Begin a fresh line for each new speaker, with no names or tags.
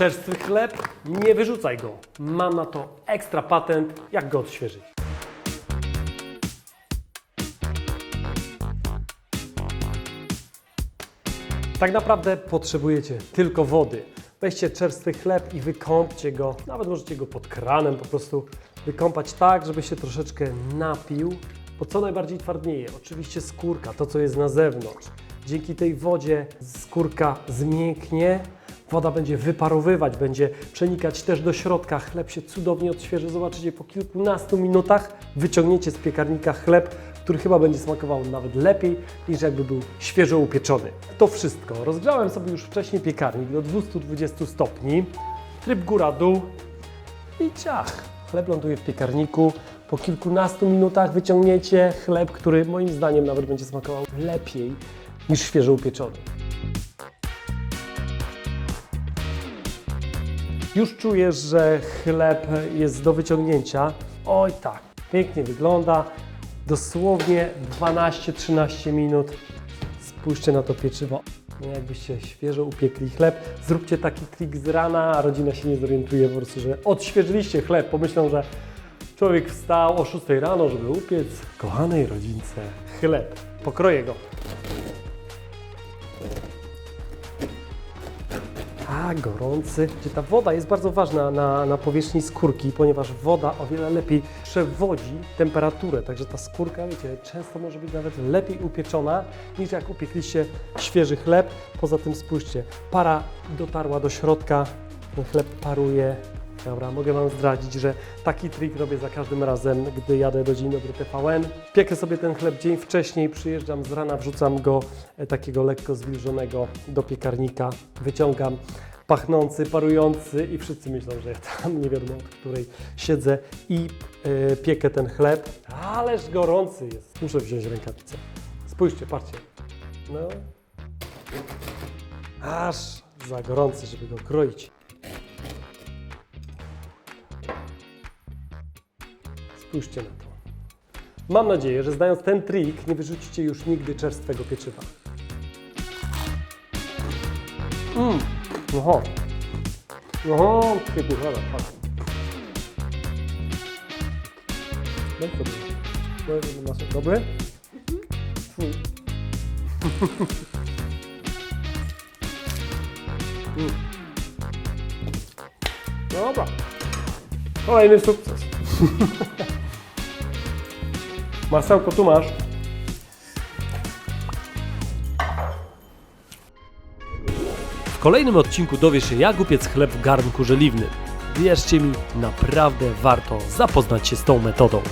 czerstwy chleb, nie wyrzucaj go. Mam na to ekstra patent, jak go odświeżyć. Tak naprawdę potrzebujecie tylko wody. Weźcie czerstwy chleb i wykąpcie go. Nawet możecie go pod kranem po prostu wykąpać tak, żeby się troszeczkę napił. Bo co najbardziej twardnieje? Oczywiście skórka, to co jest na zewnątrz. Dzięki tej wodzie skórka zmięknie, woda będzie wyparowywać, będzie przenikać też do środka. Chleb się cudownie odświeży. Zobaczycie, po kilkunastu minutach wyciągniecie z piekarnika chleb, który chyba będzie smakował nawet lepiej niż jakby był świeżo upieczony. To wszystko. Rozgrzałem sobie już wcześniej piekarnik do 220 stopni. Tryb góra-dół i ciach. Chleb ląduje w piekarniku. Po kilkunastu minutach wyciągniecie chleb, który moim zdaniem nawet będzie smakował lepiej niż świeżo upieczony. Już czuję, że chleb jest do wyciągnięcia. Oj tak, pięknie wygląda. Dosłownie 12-13 minut. Spójrzcie na to pieczywo. Jakbyście świeżo upiekli chleb, zróbcie taki trik z rana, a rodzina się nie zorientuje po prostu, że odświeżyliście chleb. Pomyślą, że człowiek wstał o 6 rano, żeby upiec kochanej rodzince chleb. Pokroję go. A, gorący. Gdzie ta woda jest bardzo ważna na, na powierzchni skórki, ponieważ woda o wiele lepiej przewodzi temperaturę, także ta skórka, wiecie, często może być nawet lepiej upieczona niż jak upiekliście świeży chleb. Poza tym spójrzcie, para dotarła do środka, ten chleb paruje. Dobra, mogę Wam zdradzić, że taki trik robię za każdym razem, gdy jadę do Dzień Dobry TVN. Piekę sobie ten chleb dzień wcześniej, przyjeżdżam z rana, wrzucam go e, takiego lekko zwilżonego do piekarnika, wyciągam pachnący, parujący i wszyscy myślą, że ja tam nie wiadomo od której siedzę i e, piekę ten chleb. Ależ gorący jest. Muszę wziąć rękawice. Spójrzcie, patrzcie. No. Aż za gorący, żeby go kroić. Spójrzcie na to. Mam nadzieję, że znając ten trik, nie wyrzucicie już nigdy czerstwego pieczywa. Mmm, oho. Oho, ty kuchara, patrz. No i to? Dobry? Dobry? Fuj. Mm. Dobra. Kolejny sukces. Marcelko, tu masz. Kolejnym odcinku dowiesz się, jak upiec chleb w garnku żeliwnym. Wierzcie mi, naprawdę warto zapoznać się z tą metodą.